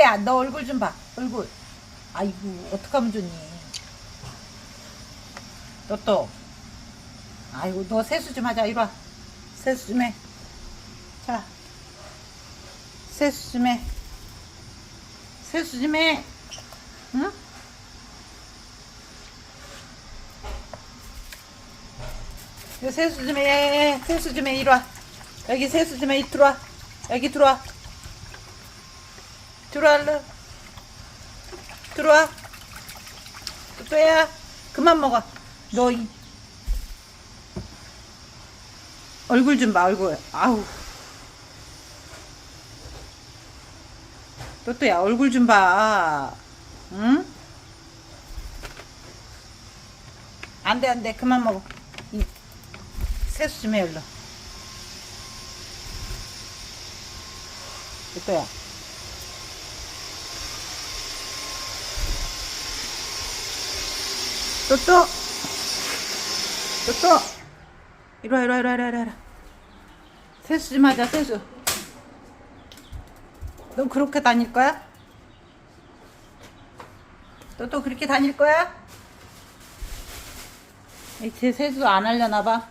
또또야 너 얼굴 좀 봐 얼굴 아이고 어떡하면 좋니 또또 아이고 너 세수 좀 하자 이리 와 세수 좀 해 자 세수 좀해 세수 좀해 응? 세수 좀 해. 세수 좀 해. 이리 와. 여기 세수 좀 해. 들어와. 여기 들어와. 들어와, 얼른. 들어와. 또야. 그만 먹어. 너 이. 얼굴 좀 봐, 얼굴. 아우. 또또야, 얼굴 좀 봐. 응? 안 돼, 안 돼. 그만 먹어. 이. 세수 좀 해, 얼른. 또야. 또, 또. 또, 또. 이리 와, 이리 와, 이리 와, 이리 와, 이리 와. 세수 좀 하자, 세수. 너 그렇게 다닐 거야? 너 또 그렇게 다닐 거야? 이제 세수 안 하려나 봐.